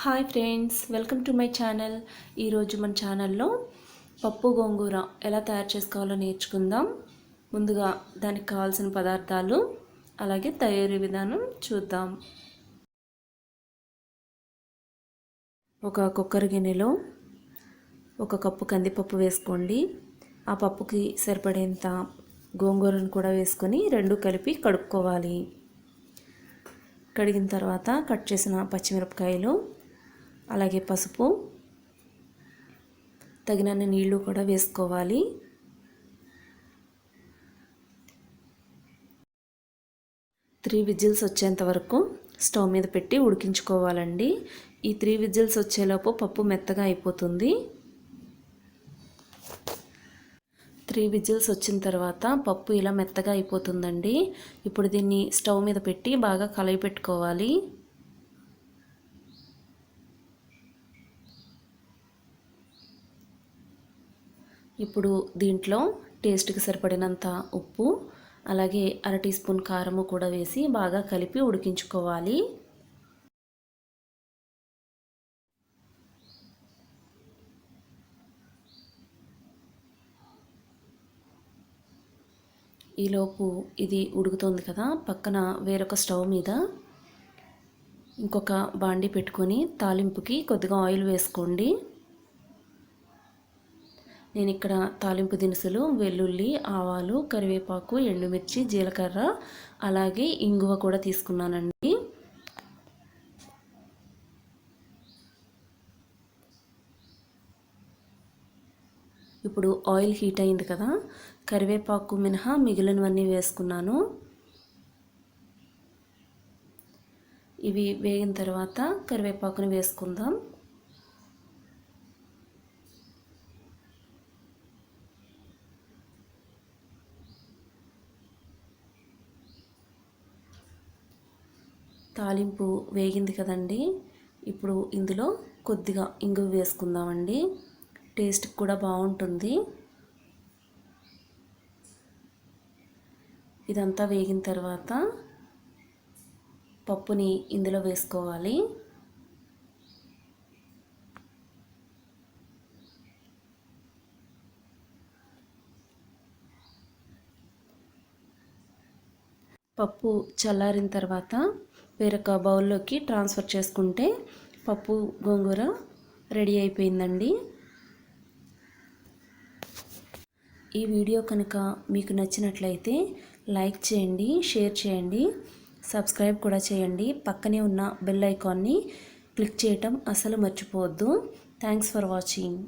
Hi friends welcome to my channel. ఈరోజు మన ఛానల్లో పప్పు గోంగూర ఎలా తయారు చేసుకోవాలో నేర్చుకుందాం. ముందుగా దానికి కావాల్సిన పదార్థాలు అలాగే తయారీ విధానం చూద్దాం. ఒక కుక్కర్ గిన్నెలో ఒక కప్పు కందిపప్పు వేసుకోండి. ఆ పప్పుకి సరిపడేంత గోంగూరను కూడా వేసుకొని రెండు కలిపి కడుక్కోవాలి. కడిగిన తర్వాత కట్ చేసిన పచ్చిమిరపకాయలు అలాగే పసుపు. తగినన్ని నీళ్ళు కూడా వేసుకోవాలి. త్రీ విజిల్స్ వచ్చేంత వరకు స్టవ్ మీద పెట్టి ఉడికించుకోవాలండి. ఈ త్రీ విజిల్స్ వచ్చేలోపు పప్పు మెత్తగా అయిపోతుంది. త్రీ విజిల్స్ వచ్చిన తర్వాత పప్పు ఇలా మెత్తగా అయిపోతుందండి. ఇప్పుడు దీన్ని స్టవ్ మీద పెట్టి బాగా కలయి పెట్టుకోవాలి ఇప్పుడు దీంట్లో టేస్ట్కి సరిపడినంత ఉప్పు అలాగే అర టీ స్పూన్ కారము కూడా వేసి బాగా కలిపి ఉడికించుకోవాలి. ఈలోపు ఇది ఉడుకుతుంది కదా పక్కన వేరొక స్టవ్ మీద ఇంకొక బాండి పెట్టుకొని తాలింపుకి కొద్దిగా ఆయిల్ వేసుకోండి. నేను ఇక్కడ తాలింపు దినుసులు వెల్లుల్లి ఆవాలు కరివేపాకు ఎండుమిర్చి జీలకర్ర అలాగే ఇంగువ కూడా తీసుకున్నానండి. ఇప్పుడు ఆయిల్ హీట్ అయింది కదా కరివేపాకు మినహా మిగిలినవన్నీ వేసుకున్నాను. ఇవి వేగిన తర్వాత కరివేపాకుని వేసుకుందాం. తాలింపు వేగింది కదండి. ఇప్పుడు ఇందులో కొద్దిగా ఇంగువ వేసుకుందామండి. టేస్ట్ కూడా బాగుంటుంది. ఇదంతా వేగిన తర్వాత పప్పుని ఇందులో వేసుకోవాలి. పప్పు చల్లారిన తర్వాత వేరొక బౌల్లోకి ట్రాన్స్ఫర్ చేసుకుంటే పప్పు గోంగూర రెడీ అయిపోయిందండి. ఈ వీడియో కనుక మీకు నచ్చినట్లయితే లైక్ చేయండి షేర్ చేయండి సబ్స్క్రైబ్ కూడా చేయండి. పక్కనే ఉన్న బెల్ ఐకాన్ని క్లిక్ చేయటం అసలు మర్చిపోవద్దు. Thanks for watching.